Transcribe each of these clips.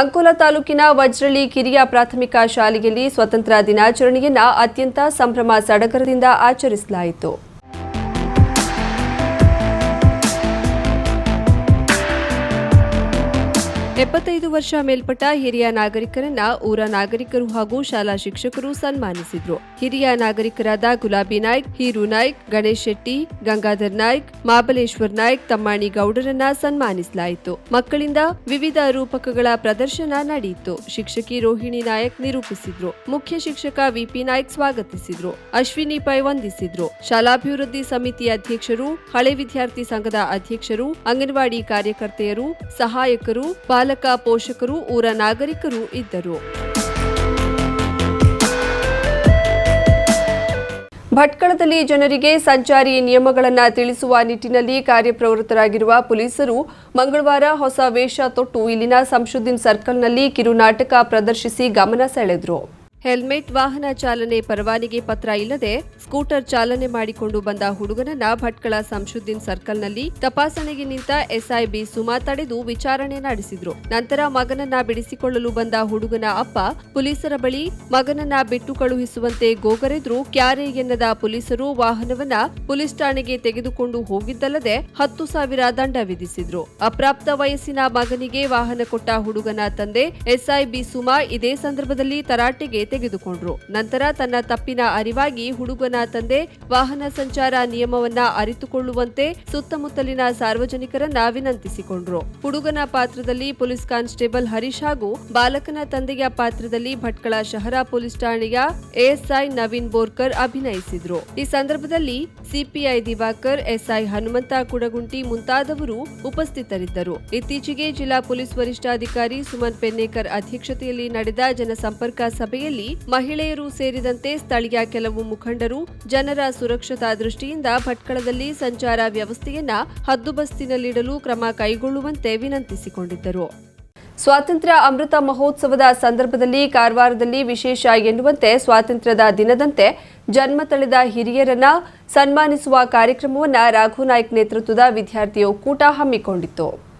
ಅಂಕೋಲ ತಾಲೂಕಿನ ವಜ್ರಳ್ಳಿ ಕಿರಿಯ ಪ್ರಾಥಮಿಕ ಶಾಲೆಯಲ್ಲಿ ಸ್ವತಂತ್ರ ದಿನಾಚರಣೆಯನ್ನ ಅತ್ಯಂತ ಸಂಭ್ರಮ ಸಡಗರದಿಂದ ಆಚರಿಸಲಾಯಿತು. ಎಪ್ಪತ್ತೈದು ವರ್ಷ ಮೇಲ್ಪಟ್ಟ ಹಿರಿಯ ನಾಗರಿಕರನ್ನ ಊರ ನಾಗರಿಕರು ಹಾಗೂ ಶಾಲಾ ಶಿಕ್ಷಕರು ಸನ್ಮಾನಿಸಿದ್ರು. ಹಿರಿಯ ನಾಗರಿಕರಾದ ಗುಲಾಬಿ ನಾಯ್ಕ್, ಹೀರು ನಾಯ್ಕ್, ಗಣೇಶ್ ಶೆಟ್ಟಿ, ಗಂಗಾಧರ್ ನಾಯ್ಕ್, ಮಾಬಲೇಶ್ವರ್ ನಾಯ್ಕ್, ತಮ್ಮಾಣಿ ಗೌಡರನ್ನ ಸನ್ಮಾನಿಸಲಾಯಿತು. ಮಕ್ಕಳಿಂದ ವಿವಿಧ ರೂಪಕಗಳ ಪ್ರದರ್ಶನ ನಡೆಯಿತು. ಶಿಕ್ಷಕಿ ರೋಹಿಣಿ ನಾಯಕ್ ನಿರೂಪಿಸಿದ್ರು. ಮುಖ್ಯ ಶಿಕ್ಷಕ ವಿಪಿ ನಾಯ್ಕ್ ಸ್ವಾಗತಿಸಿದ್ರು. ಅಶ್ವಿನಿ ಪೈ ವಂದಿಸಿದ್ರು. ಶಾಲಾಭಿವೃದ್ಧಿ ಸಮಿತಿ ಅಧ್ಯಕ್ಷರು, ಹಳೆ ವಿದ್ಯಾರ್ಥಿ ಸಂಘದ ಅಧ್ಯಕ್ಷರು, ಅಂಗನವಾಡಿ ಕಾರ್ಯಕರ್ತೆಯರು, ಸಹಾಯಕರು ಪಾಲಕ ಪೋಷಕರು, ಊರ ನಾಗರಿಕರು ಇದ್ದರು. ಭಟ್ಕಳದಲ್ಲಿ ಜನರಿಗೆ ಸಂಚಾರಿ ನಿಯಮಗಳನ್ನು ತಿಳಿಸುವ ನಿಟ್ಟಿನಲ್ಲಿ ಕಾರ್ಯಪ್ರವೃತ್ತರಾಗಿರುವ ಪೊಲೀಸರು ಮಂಗಳವಾರ ಹೊಸ ವೇಷ ತೊಟ್ಟು ಇಲ್ಲಿನ ಸಂಶುದ್ದೀನ್ ಸರ್ಕಲ್ನಲ್ಲಿ ಕಿರುನಾಟಕ ಪ್ರದರ್ಶಿಸಿ ಗಮನ ಸೆಳೆದ್ರು. ಹೆಲ್ಮೆಟ್ ವಾಹನ ಚಾಲನೆ ಪರವಾನಗಿ ಪತ್ರ ಇಲ್ಲದೆ ಸ್ಕೂಟರ್ ಚಾಲನೆ ಮಾಡಿಕೊಂಡು ಬಂದ ಹುಡುಗನನ್ನ ಭಟ್ಕಳ ಸಂಶುದ್ದೀನ್ ಸರ್ಕಲ್ನಲ್ಲಿ ತಪಾಸಣೆಗೆ ನಿಂತ ಎಸ್ಐಬಿ ಸುಮಾ ತಡೆದು ವಿಚಾರಣೆ ನಡೆಸಿದ್ರು. ನಂತರ ಮಗನನ್ನ ಬಿಡಿಸಿಕೊಳ್ಳಲು ಬಂದ ಹುಡುಗನ ಅಪ್ಪ ಪೊಲೀಸರ ಬಳಿ ಮಗನನ್ನ ಬಿಟ್ಟು ಕಳುಹಿಸುವಂತೆ ಗೋಗರೆದ್ರು. ಕ್ಯಾರೆ ಎನ್ನದ ಪೊಲೀಸರು ವಾಹನವನ್ನ ಪೊಲೀಸ್ ಠಾಣೆಗೆ ತೆಗೆದುಕೊಂಡು ಹೋಗಿದ್ದಲ್ಲದೆ ಹತ್ತು ಸಾವಿರ ದಂಡ ವಿಧಿಸಿದ್ರು. ಅಪ್ರಾಪ್ತ ವಯಸ್ಸಿನ ಮಗನಿಗೆ ವಾಹನ ಕೊಟ್ಟ ಹುಡುಗನ ತಂದೆ ಎಸ್ಐಬಿ ಸುಮಾ ಇದೇ ಸಂದರ್ಭದಲ್ಲಿ ತರಾಟೆಗೆ ತೆಗೆದುಕೊಂಡ್ರು. ನಂತರ ತನ್ನ ತಪ್ಪಿನ ಅರಿವಾಗಿ ಹುಡುಗನ ತಂದೆ ವಾಹನ ಸಂಚಾರ ನಿಯಮವನ್ನ ಅರಿತುಕೊಳ್ಳುವಂತೆ ಸುತ್ತಮುತ್ತಲಿನ ಸಾರ್ವಜನಿಕರನ್ನ ವಿನಂತಿಸಿಕೊಂಡ್ರು. ಹುಡುಗನ ಪಾತ್ರದಲ್ಲಿ ಪೊಲೀಸ್ ಕಾನ್ಸ್ಟೇಬಲ್ ಹರೀಶ್ ಹಾಗೂ ಬಾಲಕನ ತಂದೆಯ ಪಾತ್ರದಲ್ಲಿ ಭಟ್ಕಳ ಶಹರ ಪೊಲೀಸ್ ಠಾಣೆಯ ಎಎಸ್ಐ ನವೀನ್ ಬೋರ್ಕರ್ ಅಭಿನಯಿಸಿದ್ರು. ಈ ಸಂದರ್ಭದಲ್ಲಿ ಸಿಪಿಐ ದಿವಾಕರ್, ಎಸ್ಐ ಹನುಮಂತ ಕುಡಗುಂಟಿ ಮುಂತಾದವರು ಉಪಸ್ಥಿತರಿದ್ದರು. ಇತ್ತೀಚೆಗೆ ಜಿಲ್ಲಾ ಪೊಲೀಸ್ ವರಿಷ್ಠಾಧಿಕಾರಿ ಸುಮನ್ ಪೆನ್ನೇಕರ್ ಅಧ್ಯಕ್ಷತೆಯಲ್ಲಿ ನಡೆದ ಜನಸಂಪರ್ಕ ಸಭೆಯಲ್ಲಿ ಮಹಿಳೆಯರು ಸೇರಿದಂತೆ ಸ್ಥಳೀಯ ಕೆಲವು ಮುಖಂಡರು ಜನರ ಸುರಕ್ಷತಾ ದೃಷ್ಟಿಯಿಂದ ಭಟ್ಕಳದಲ್ಲಿ ಸಂಚಾರ ವ್ಯವಸ್ಥೆಯನ್ನ ಹದ್ದುಬಸ್ತಿನಲ್ಲಿಡಲು ಕ್ರಮ ಕೈಗೊಳ್ಳುವಂತೆ ವಿನಂತಿಸಿಕೊಂಡಿದ್ದರು. ಸ್ವಾತಂತ್ರ್ಯ ಅಮೃತ ಮಹೋತ್ಸವದ ಸಂದರ್ಭದಲ್ಲಿ ಕಾರವಾರದಲ್ಲಿ ವಿಶೇಷ ಎನ್ನುವಂತೆ ಸ್ವಾತಂತ್ರ್ಯದ ದಿನದಂತೆ ಜನ್ಮ ತಳೆದ ಹಿರಿಯರನ್ನ ಸನ್ಮಾನಿಸುವ ಕಾರ್ಯಕ್ರಮವನ್ನು ರಾಘುನಾಯ್ಕ್ ನೇತೃತ್ವದ ವಿದ್ಯಾರ್ಥಿ ಒಕ್ಕೂಟ ಹಮ್ಮಿಕೊಂಡಿತ್ತು.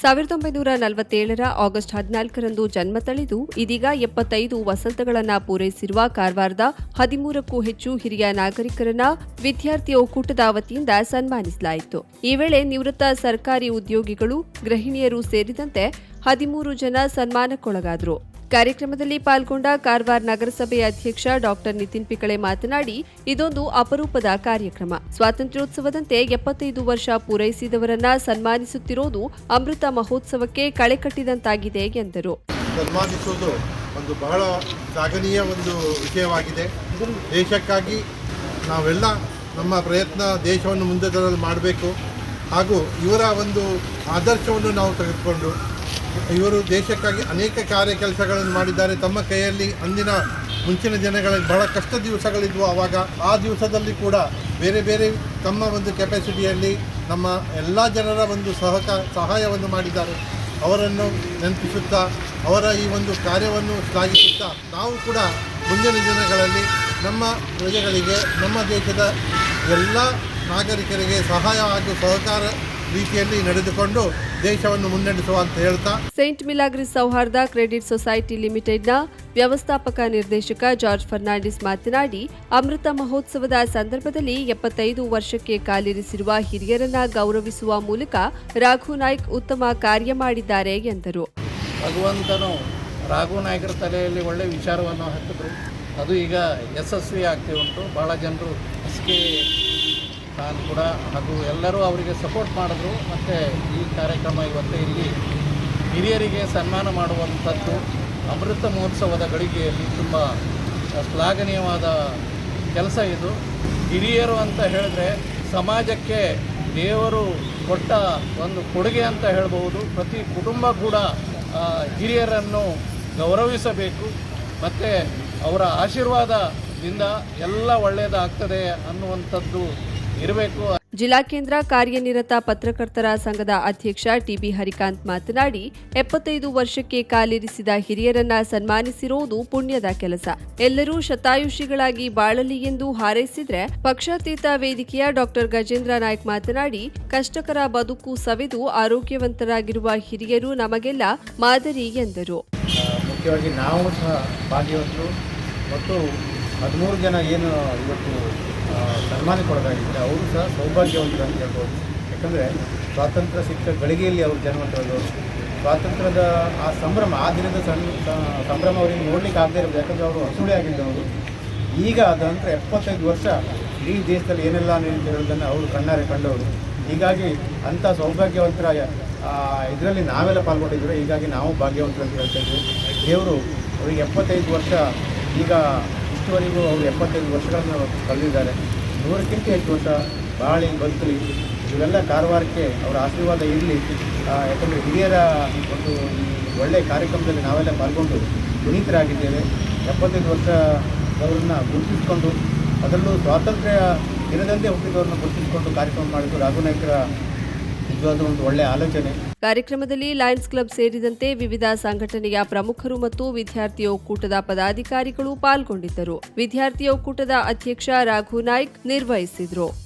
ಸಾವಿರದ ಒಂಬೈನೂರ ನಲವತ್ತೇಳರ ಆಗಸ್ಟ್ ಹದಿನಾಲ್ಕರಂದು ಜನ್ಮ ತಳೆದು, ಇದೀಗ ಎಪ್ಪತ್ತೈದು ವಸಂತಗಳನ್ನು ಪೂರೈಸಿರುವ ಕಾರವಾರದ ಹದಿಮೂರಕ್ಕೂ ಹೆಚ್ಚು ಹಿರಿಯ ನಾಗರಿಕರನ್ನ ವಿದ್ಯಾರ್ಥಿ ಒಕ್ಕೂಟದ ವತಿಯಿಂದ ಸನ್ಮಾನಿಸಲಾಯಿತು. ಈ ವೇಳೆ ನಿವೃತ್ತ ಸರ್ಕಾರಿ ಉದ್ಯೋಗಿಗಳು, ಗೃಹಿಣಿಯರು ಸೇರಿದಂತೆ ಹದಿಮೂರು ಜನ ಸನ್ಮಾನಕ್ಕೊಳಗಾದರು. ಕಾರ್ಯಕ್ರಮದಲ್ಲಿ ಪಾಲ್ಗೊಂಡ ಕಾರವಾರ ನಗರಸಭೆ ಅಧ್ಯಕ್ಷ ಡಾಕ್ಟರ್ ನಿತಿನ್ ಪಿಕಳೆ ಮಾತನಾಡಿ, ಇದೊಂದು ಅಪರೂಪದ ಕಾರ್ಯಕ್ರಮ. ಸ್ವಾತಂತ್ರ್ಯೋತ್ಸವದಂತೆ ಎಪ್ಪತ್ತೈದು ವರ್ಷ ಪೂರೈಸಿದವರನ್ನ ಸನ್ಮಾನಿಸುತ್ತಿರೋದು ಅಮೃತ ಮಹೋತ್ಸವಕ್ಕೆ ಕಳೆ ಕಟ್ಟಿದಂತಾಗಿದೆ ಎಂದರು. ಸನ್ಮಾನಿಸುವುದು ಒಂದು ಬಹಳ ಶ್ಲಾಘನೀಯ ಒಂದು ವಿಷಯವಾಗಿದೆ. ದೇಶಕ್ಕಾಗಿ ನಾವೆಲ್ಲ ನಮ್ಮ ಪ್ರಯತ್ನ ದೇಶವನ್ನು ಮುಂದೆ ತರಲು ಮಾಡಬೇಕು. ಹಾಗೂ ಇವರ ಒಂದು ಆದರ್ಶವನ್ನು ನಾವು ತೆಗೆದುಕೊಂಡು ಇವರು ದೇಶಕ್ಕಾಗಿ ಅನೇಕ ಕಾರ್ಯ ಕೆಲಸಗಳನ್ನು ಮಾಡಿದ್ದಾರೆ. ತಮ್ಮ ಕೈಯಲ್ಲಿ ಅಂದಿನ ಮುಂಚಿನ ದಿನಗಳಲ್ಲಿ ಬಹಳ ಕಷ್ಟ ದಿವಸಗಳಿದ್ವು. ಆವಾಗ ಆ ದಿವಸದಲ್ಲಿ ಕೂಡ ಬೇರೆ ಬೇರೆ ತಮ್ಮ ಒಂದು ಕೆಪಾಸಿಟಿಯಲ್ಲಿ ನಮ್ಮ ಎಲ್ಲ ಜನರ ಒಂದು ಸಹಕಾರ ಸಹಾಯವನ್ನು ಮಾಡಿದ್ದಾರೆ. ಅವರನ್ನು ನೆನಪಿಸುತ್ತಾ, ಅವರ ಈ ಒಂದು ಕಾರ್ಯವನ್ನು ಶ್ಲಾಘಿಸುತ್ತಾ, ನಾವು ಕೂಡ ಮುಂದಿನ ದಿನಗಳಲ್ಲಿ ನಮ್ಮ ಪ್ರಜೆಗಳಿಗೆ, ನಮ್ಮ ದೇಶದ ಎಲ್ಲ ನಾಗರಿಕರಿಗೆ ಸಹಾಯ ಹಾಗೂ ಸಹಕಾರ ರೀತಿಯಲ್ಲಿ ನಡೆದುಕೊಂಡು ದೇಶವನ್ನು ಮುನ್ನಡೆಸುವ ಅಂತ ಹೇಳ್ತಾ. ಸೈಂಟ್ ಮಿಲಾಗ್ರಿಸ್ ಸೌಹಾರ್ದ ಕ್ರೆಡಿಟ್ ಸೊಸೈಟಿ ಲಿಮಿಟೆಡ್ನ ವ್ಯವಸ್ಥಾಪಕ ನಿರ್ದೇಶಕ ಜಾರ್ಜ್ ಫರ್ನಾಂಡಿಸ್ ಮಾತನಾಡಿ ಅಮೃತ ಮಹೋತ್ಸವದ ಸಂದರ್ಭದಲ್ಲಿ ಎಪ್ಪತ್ತೈದು ವರ್ಷಕ್ಕೆ ಕಾಲಿರಿಸಿರುವ ಹಿರಿಯರನ್ನ ಗೌರವಿಸುವ ಮೂಲಕ ರಾಘು ನಾಯ್ಕ್ ಉತ್ತಮ ಕಾರ್ಯ ಮಾಡಿದ್ದಾರೆ ಎಂದರು. ಭಗವಂತನು ರಾಘು ನಾಯ್ಕರ ತಲೆಯಲ್ಲಿ ಒಳ್ಳೆ ವಿಚಾರವನ್ನು ಹಾಕಿದ್ರು ಅದು ಈಗ ಯಶಸ್ವಿ ಆಗ್ತಿ ಉಂಟು ಭಾಳ ಜನರು ಖಾನ್ ಕೂಡ ಹಾಗೂ ಎಲ್ಲರೂ ಅವರಿಗೆ ಸಪೋರ್ಟ್ ಮಾಡಿದ್ರು. ಮತ್ತು ಈ ಕಾರ್ಯಕ್ರಮ ಇವತ್ತು ಇಲ್ಲಿ ಹಿರಿಯರಿಗೆ ಸನ್ಮಾನ ಮಾಡುವಂಥದ್ದು ಅಮೃತ ಮಹೋತ್ಸವದ ಗಳಿಗೆಯಲ್ಲಿ ತುಂಬ ಶ್ಲಾಘನೀಯವಾದ ಕೆಲಸ ಇದು. ಹಿರಿಯರು ಅಂತ ಹೇಳಿದ್ರೆ ಸಮಾಜಕ್ಕೆ ದೇವರು ಕೊಟ್ಟ ಒಂದು ಕೊಡುಗೆ ಅಂತ ಹೇಳ್ಬೋದು ಪ್ರತಿ ಕುಟುಂಬ ಕೂಡ ಹಿರಿಯರನ್ನು ಗೌರವಿಸಬೇಕು. ಮತ್ತು ಅವರ ಆಶೀರ್ವಾದದಿಂದ ಎಲ್ಲ ಒಳ್ಳೆಯದಾಗ್ತದೆ ಅನ್ನುವಂಥದ್ದು ಇರಬೇಕು. ಜಿಲ್ಲಾ ಕೇಂದ್ರ ಕಾರ್ಯನಿರತ ಪತ್ರಕರ್ತರ ಸಂಘದ ಅಧ್ಯಕ್ಷ ಟಿಬಿ ಹರಿಕಾಂತ್ ಮಾತನಾಡಿ ಎಪ್ಪತ್ತೈದು ವರ್ಷಕ್ಕೆ ಕಾಲಿರಿಸಿದ ಹಿರಿಯರನ್ನ ಸನ್ಮಾನಿಸಿರುವುದು ಪುಣ್ಯದ ಕೆಲಸ. ಎಲ್ಲರೂ ಶತಾಯುಷಿಗಳಾಗಿ ಬಾಳಲಿ ಎಂದು ಹಾರೈಸಿದ್ರೆ ಪಕ್ಷಾತೀತ ವೇದಿಕೆಯ ಡಾಕ್ಟರ್ ಗಜೇಂದ್ರ ನಾಯ್ಕ್ ಮಾತನಾಡಿ ಕಷ್ಟಕರ ಬದುಕು ಸವೆದು ಆರೋಗ್ಯವಂತರಾಗಿರುವ ಹಿರಿಯರು ನಮಗೆಲ್ಲ ಮಾದರಿ ಎಂದರು. ಮುಖ್ಯವಾಗಿ ನಾವು ಸಹ ಮತ್ತು ಹದಿಮೂರು ಜನ ಏನು ಇವತ್ತು ಆ, ಸನ್ಮಾನಿತರಾಗಿದ್ದಾರೆ ಅವರು ಸಹ ಸೌಭಾಗ್ಯವಂತರು ಅಂತ ಹೇಳ್ಬೋದು. ಯಾಕಂದರೆ ಸ್ವಾತಂತ್ರ್ಯ ಸಿಕ್ಕ ಗಳಿಗೆಯಲ್ಲಿ ಅವರು ಜನ್ಮ ಸ್ವಾತಂತ್ರ್ಯದ ಆ ಸಂಭ್ರಮ ಆ ದಿನದ ಸಣ್ಣ ಸಂಭ್ರಮ ಅವರಿಗೆ ನೋಡ್ಲಿಕ್ಕೆ ಆಗದೇ ಇರೋದು. ಯಾಕಂದರೆ ಅವರು ಹಸುಳೆ ಆಗಿದ್ದವರು. ಈಗ ಅದ ನಂತರ ಎಪ್ಪತ್ತೈದು ವರ್ಷ ಇಡೀ ದೇಶದಲ್ಲಿ ಏನೆಲ್ಲ ಅಂತ ಹೇಳೋದನ್ನು ಅವರು ಕಣ್ಣಾರೆ ಕಂಡವರು. ಹೀಗಾಗಿ ಅಂಥ ಸೌಭಾಗ್ಯವಂತರ ಇದರಲ್ಲಿ ನಾವೆಲ್ಲ ಪಾಲ್ಗೊಂಡಿದ್ರು ಹೀಗಾಗಿ ನಾವು ಭಾಗ್ಯವಂತರು ಅಂತ ಹೇಳ್ತಾ ಇದ್ದೀವಿ. ದೇವರು ಅವರಿಗೆ ಎಪ್ಪತ್ತೈದು ವರ್ಷ ಈಗ ಇಷ್ಟುವರೆಗೂ ಅವರು ಎಪ್ಪತ್ತೈದು ವರ್ಷಗಳನ್ನು ಕಳೆದಿದ್ದಾರೆ. ನೂರಕ್ಕಿಂತ ಹೆಚ್ಚು ವರ್ಷ ಬಾಳಿ ಬದುಕಲಿ ಇವೆಲ್ಲ ಕಾರವಾರಕ್ಕೆ ಅವರ ಆಶೀರ್ವಾದ ಇರಲಿ. ಯಾಕಂದರೆ ಹಿರಿಯರ ಒಂದು ಒಳ್ಳೆಯ ಕಾರ್ಯಕ್ರಮದಲ್ಲಿ ನಾವೆಲ್ಲ ಪಾಲ್ಗೊಂಡು ಪುನೀತರಾಗಿದ್ದೇವೆ. ಎಪ್ಪತ್ತೈದು ವರ್ಷದವರನ್ನ ಗುರುತಿಸಿಕೊಂಡು, ಅದರಲ್ಲೂ ಸ್ವಾತಂತ್ರ್ಯ ದಿನದಂದೇ ಹುಟ್ಟಿದವ್ರನ್ನ ಗುರುತಿಸಿಕೊಂಡು ಕಾರ್ಯಕ್ರಮ ಮಾಡಿದ್ದು ರಾಘುನಾಯ್ಕರ ನಿಜವಾದ ಒಂದು ಒಳ್ಳೆಯ ಆಲೋಚನೆ. ಕಾರ್ಯಕ್ರಮದಲ್ಲಿ ಲಯನ್ಸ್ ಕ್ಲಬ್ ಸೇರಿದಂತೆ ವಿವಿಧ ಸಂಘಟನೆಯ ಪ್ರಮುಖರು ಮತ್ತು ವಿದ್ಯಾರ್ಥಿ ಒಕ್ಕೂಟದ ಪದಾಧಿಕಾರಿಗಳು ಪಾಲ್ಗೊಂಡಿದ್ದರು. ವಿದ್ಯಾರ್ಥಿ ಒಕ್ಕೂಟದ ಅಧ್ಯಕ್ಷ Raghu Naik ನಿರ್ವಹಿಸಿದ್ರು.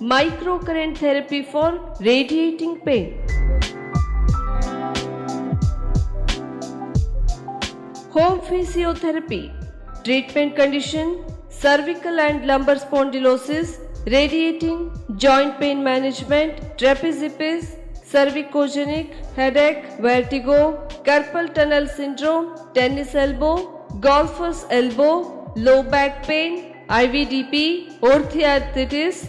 microcurrent therapy for radiating pain. Home physiotherapy, treatment condition, cervical and lumbar spondylosis, radiating, joint pain management, trapeziepis, cervicogenic, headache, vertigo, carpal tunnel syndrome, tennis elbow, golfer's elbow, low back pain, IVDP, orthoarthritis,